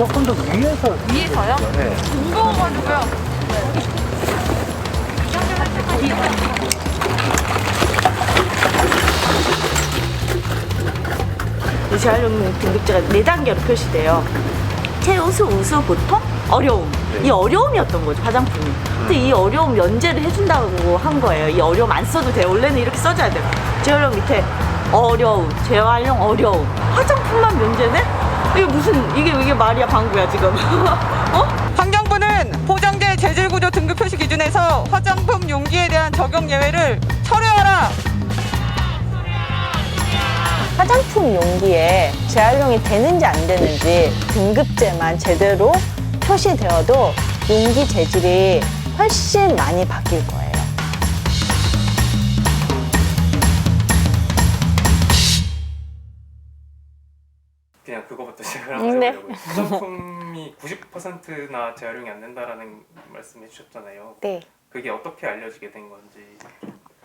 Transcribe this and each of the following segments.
조금 더 위에서 위에서요? 네. 무거워가지고요. 이 재활용 등급제가 네 단계로 표시돼요. 최우수, 우수, 보통, 어려움. 네. 이 어려움이었던 거죠, 화장품이. 근데 이 어려움 면제를 해준다고 한 거예요. 이 어려움 안 써도 돼요. 원래는 이렇게 써줘야 돼요. 재활용 밑에 어려움, 재활용 어려움. 화장품만 면제네? 이게 무슨, 이게, 이게 말이야, 방구야, 지금. 어? 환경부는 포장재 재질 구조 등급 표시 기준에서 화장품 용기에 대한 적용 예외를 철회하라. 화장품 용기에 재활용이 되는지 안 되는지 등급제만 제대로 표시되어도 용기 재질이 훨씬 많이 바뀔 거예요. 시작을 음, 한번 네. 해보려고요. 화장품이 90%나 재활용이 안 된다라는 말씀해 주셨잖아요. 네. 그게 어떻게 알려지게 된 건지.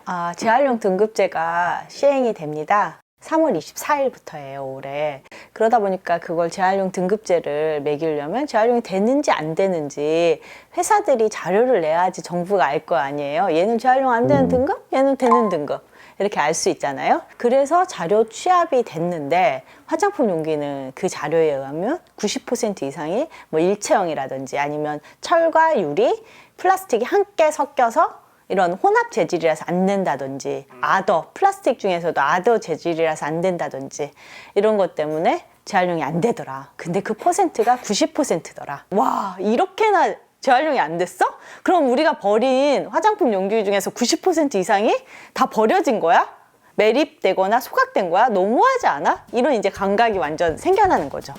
아, 재활용 등급제가 시행이 됩니다. 3월 24일부터예요, 올해. 그러다 보니까 그걸 재활용 등급제를 매기려면 재활용이 되는지 안 되는지 회사들이 자료를 내야지 정부가 알 거 아니에요. 얘는 재활용 안 되는 등급, 얘는 되는 등급. 이렇게 알 수 있잖아요. 그래서 자료 취합이 됐는데 화장품 용기는 그 자료에 의하면 90% 이상이 뭐 일체형이라든지 아니면 철과 유리, 플라스틱이 함께 섞여서 이런 혼합 재질이라서 안 된다든지 아더 플라스틱 중에서도 아더 재질이라서 안 된다든지 이런 것 때문에 재활용이 안 되더라. 근데 그 퍼센트가 90%더라. 와 이렇게나 재활용이 안 됐어? 그럼 우리가 버린 화장품 용기 중에서 90% 이상이 다 버려진 거야? 매립되거나 소각된 거야? 너무하지 않아? 이런 이제 감각이 완전 생겨나는 거죠.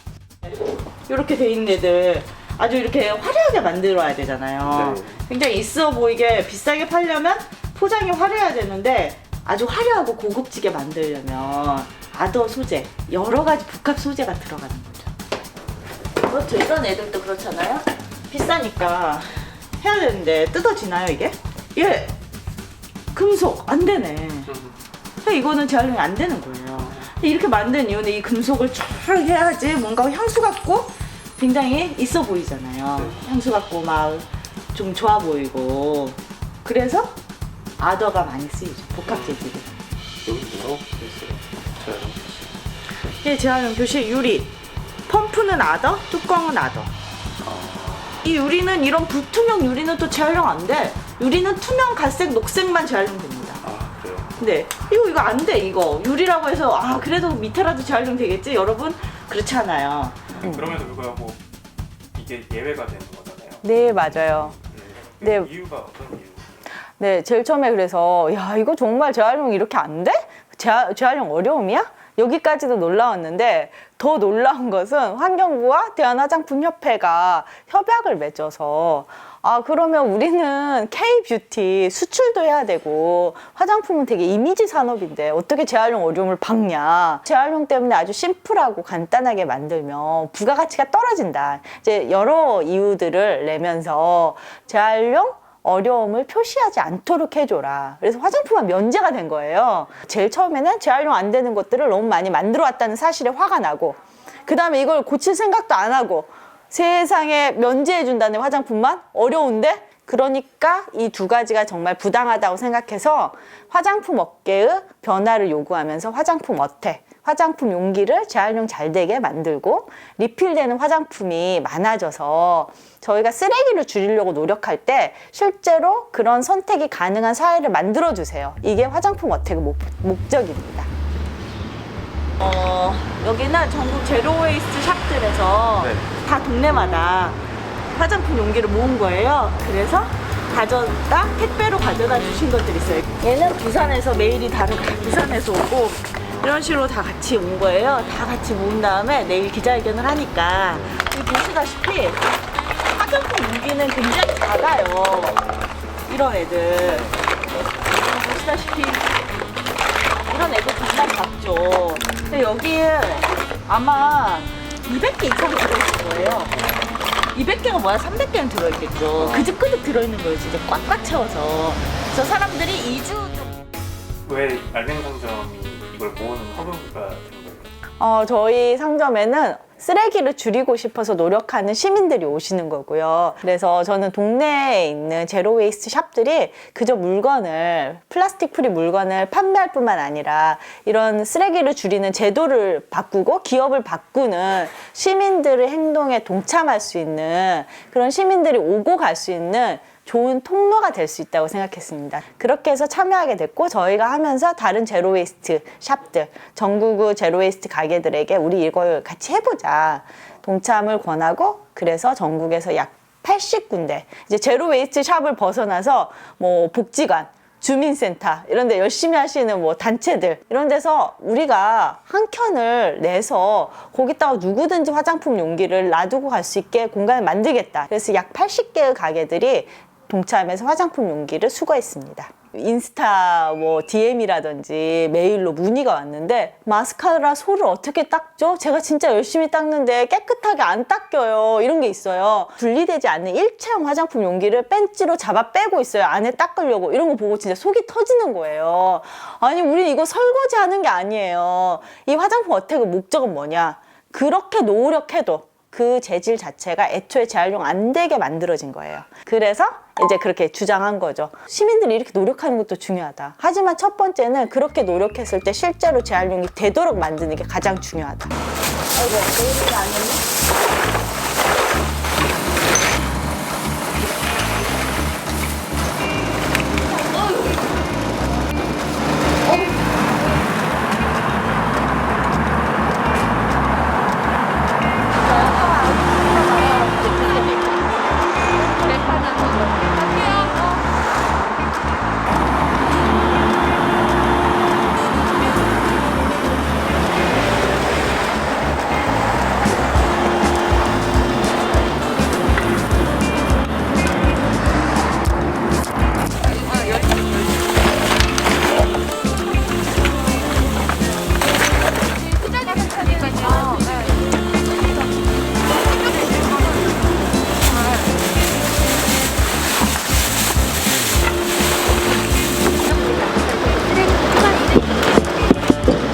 이렇게 돼 있는 애들 아주 이렇게 화려하게 만들어야 되잖아요. 네. 굉장히 있어 보이게 비싸게 팔려면 포장이 화려해야 되는데 아주 화려하고 고급지게 만들려면 아더 소재, 여러 가지 복합 소재가 들어가는 거죠. 그렇죠. 이런 애들도 그렇잖아요. 비싸니까 해야 되는데 뜯어지나요 이게? 예. 금속 안 되네. 이거는 재활용이 안 되는 거예요. 이렇게 만든 이유는 이 금속을 쫙 해야지 뭔가 향수 같고 굉장히 있어 보이잖아요. 향수 같고 막 좀 좋아 보이고 그래서 아더가 많이 쓰이죠. 복합 재질이. 여기도 있어요. 재활용. 이게 재활용 표시 유리. 펌프는 아더, 뚜껑은 아더. 이 유리는 이런 불투명 유리는 또 재활용 안 돼. 유리는 투명, 갈색, 녹색만 재활용 됩니다. 아 그래요. 네. 이거 이거 안 돼 이거 유리라고 해서 아 그래도 밑에라도 재활용 되겠지 여러분 그렇지 않아요. 그럼에도 불구하고 이게 예외가 되는 거잖아요. 네 맞아요. 네. 네. 이유가 어떤 이유? 네 제일 처음에 그래서 야 이거 정말 재활용 이렇게 안 돼? 재, 재활용 어려움이야? 여기까지도 놀라웠는데 더 놀라운 것은 환경부와 대한화장품협회가 협약을 맺어서 아 그러면 우리는 K-뷰티 수출도 해야 되고 화장품은 되게 이미지 산업인데 어떻게 재활용 어려움을 박냐 재활용 때문에 아주 심플하고 간단하게 만들면 부가가치가 떨어진다 이제 여러 이유들을 내면서 재활용 어려움을 표시하지 않도록 해줘라. 그래서 화장품은 면제가 된 거예요. 제일 처음에는 재활용 안 되는 것들을 너무 많이 만들어 왔다는 사실에 화가 나고, 그 다음에 이걸 고칠 생각도 안 하고, 세상에 면제해준다는 화장품만 어려운데? 그러니까 이 두 가지가 정말 부당하다고 생각해서 화장품 업계의 변화를 요구하면서 화장품 어택, 화장품 용기를 재활용 잘 되게 만들고 리필되는 화장품이 많아져서 저희가 쓰레기를 줄이려고 노력할 때 실제로 그런 선택이 가능한 사회를 만들어 주세요. 이게 화장품 어택의 목, 목적입니다. 어, 여기는 전국 제로 웨이스트 샵들에서 네. 다 동네마다 화장품 용기를 모은 거예요. 그래서 가져다 택배로 가져다 주신 것들이 있어요. 얘는 부산에서 메일이 다르다. 부산에서 오고 이런 식으로 다 같이 온 거예요. 다 같이 모은 다음에 내일 기자회견을 하니까 보시다시피 화장품 용기는 굉장히 작아요. 이런 애들. 보시다시피 이런 애들 정말 작죠. 근데 여기에 아마 200개 이상 들어있을 거예요. 200개가 뭐야? 300개는 들어있겠죠. 그득그득 들어있는 거예요. 진짜 꽉꽉 채워서. 그래서 사람들이 2주 좀왜 알맹 상점이 이걸 모으는 허브가 된 거예요? 어, 저희 상점에는 쓰레기를 줄이고 싶어서 노력하는 시민들이 오시는 거고요. 그래서 저는 동네에 있는 제로 웨이스트 샵들이 그저 물건을 플라스틱 프리 물건을 판매할 뿐만 아니라 이런 쓰레기를 줄이는 제도를 바꾸고 기업을 바꾸는 시민들의 행동에 동참할 수 있는 그런 시민들이 오고 갈 수 있는 좋은 통로가 될 수 있다고 생각했습니다. 그렇게 해서 참여하게 됐고 저희가 하면서 다른 제로 웨이스트 샵들, 전국의 제로 웨이스트 가게들에게 우리 이걸 같이 해보자. 동참을 권하고 그래서 전국에서 약 80군데 이제 제로 웨이스트 샵을 벗어나서 뭐 복지관 주민센터 이런 데 열심히 하시는 뭐 단체들 이런 데서 우리가 한 켠을 내서 거기다가 누구든지 화장품 용기를 놔두고 갈 수 있게 공간을 만들겠다. 그래서 약 80개의 가게들이 동참해서 화장품 용기를 수거했습니다. 인스타 뭐 DM이라든지 메일로 문의가 왔는데 마스카라 소를 어떻게 닦죠? 제가 진짜 열심히 닦는데 깨끗하게 안 닦여요. 이런 게 있어요. 분리되지 않는 일체형 화장품 용기를 벤치로 잡아 빼고 있어요. 안에 닦으려고. 이런 거 보고 진짜 속이 터지는 거예요. 아니, 우리 이거 설거지 하는 게 아니에요. 이 화장품 어택의 목적은 뭐냐? 그렇게 노력해도 그 재질 자체가 애초에 재활용 안 되게 만들어진 거예요. 그래서 이제 그렇게 주장한 거죠. 시민들이 이렇게 노력하는 것도 중요하다. 하지만 첫 번째는 그렇게 노력했을 때 실제로 재활용이 되도록 만드는 게 가장 중요하다. 아, 아.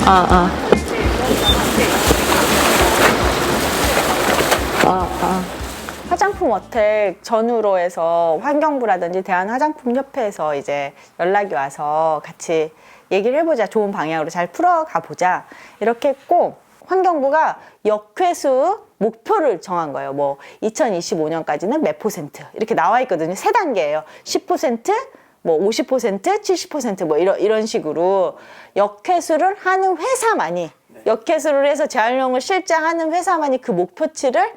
아, 아. 화장품 어택 전후로 해서 환경부라든지 대한화장품협회에서 이제 연락이 와서 같이 얘기를 해보자. 좋은 방향으로 잘 풀어가 보자. 이렇게 했고, 환경부가 역회수 목표를 정한 거예요. 뭐, 2025년까지는 몇 퍼센트. 이렇게 나와 있거든요. 세 단계예요. 10%, 뭐 50%, 70%뭐 이런 이런 식으로 역회수를 하는 회사만이 역회수를 해서 재활용을 실제 하는 회사만이 그 목표치를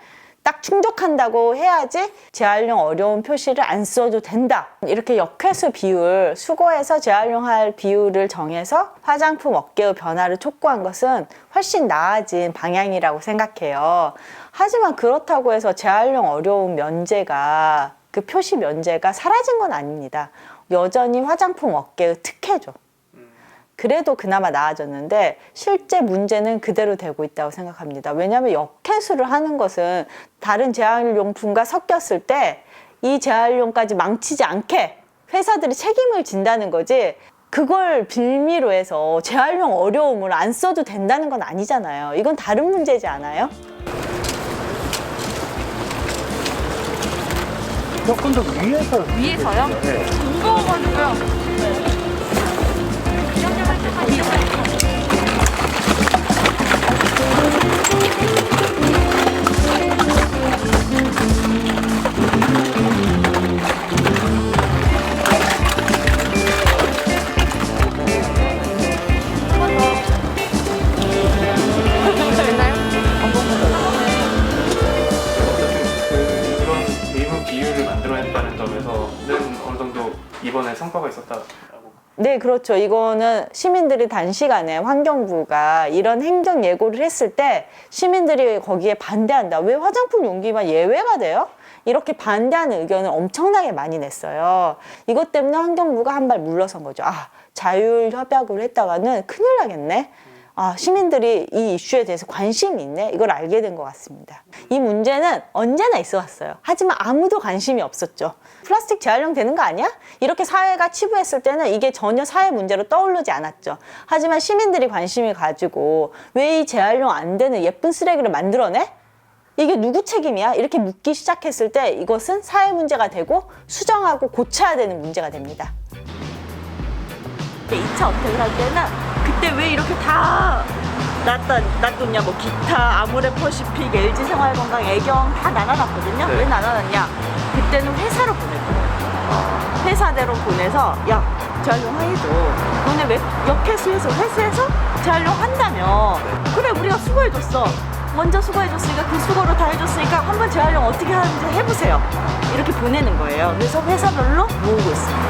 딱 충족한다고 해야지 재활용 어려운 표시를 안 써도 된다. 이렇게 역회수 비율, 수거해서 재활용할 비율을 정해서 화장품 업계의 변화를 촉구한 것은 훨씬 나아진 방향이라고 생각해요. 하지만 그렇다고 해서 재활용 어려운 면제가 그 표시 면제가 사라진 건 아닙니다. 여전히 화장품 업계의 특혜죠. 그래도 그나마 나아졌는데 실제 문제는 그대로 되고 있다고 생각합니다. 왜냐하면 역회수를 하는 것은 다른 재활용품과 섞였을 때 이 재활용까지 망치지 않게 회사들이 책임을 진다는 거지 그걸 빌미로 해서 재활용 어려움을 안 써도 된다는 건 아니잖아요. 이건 다른 문제지 않아요? 조금 더 위에서 위에서요? 네. 무거워가지고요. 어 그렇죠. 이거는 시민들이 단시간에 환경부가 이런 행정 예고를 했을 때 시민들이 거기에 반대한다. 왜 화장품 용기만 예외가 돼요? 이렇게 반대하는 의견을 엄청나게 많이 냈어요. 이것 때문에 환경부가 한 발 물러선 거죠. 아, 자율 협약을 했다가는 큰일 나겠네. 아, 시민들이 이 이슈에 대해서 관심이 있네? 이걸 알게 된 것 같습니다. 이 문제는 언제나 있어 왔어요. 하지만 아무도 관심이 없었죠. 플라스틱 재활용 되는 거 아니야? 이렇게 사회가 치부했을 때는 이게 전혀 사회 문제로 떠오르지 않았죠. 하지만 시민들이 관심이 가지고 왜 이 재활용 안 되는 예쁜 쓰레기를 만들어내? 이게 누구 책임이야? 이렇게 묻기 시작했을 때 이것은 사회 문제가 되고 수정하고 고쳐야 되는 문제가 됩니다. 2차 어택을 할 때는 그때 왜 이렇게 다 놨다, 놔뒀냐 뭐 기타, 아모레 퍼시픽, LG생활건강, 애경 다 나눠놨거든요. 네. 왜 나눠놨냐? 그때는 회사로 보냈거든요 회사대로 보내서 야 재활용 해줘 너네 왜 역회수에서 회수해서 재활용 한다며? 그래 우리가 수고해줬어. 먼저 수고해줬으니까 그 수고로 다 해줬으니까 한번 재활용 어떻게 하는지 해보세요. 이렇게 보내는 거예요. 그래서 회사별로 모으고 있습니다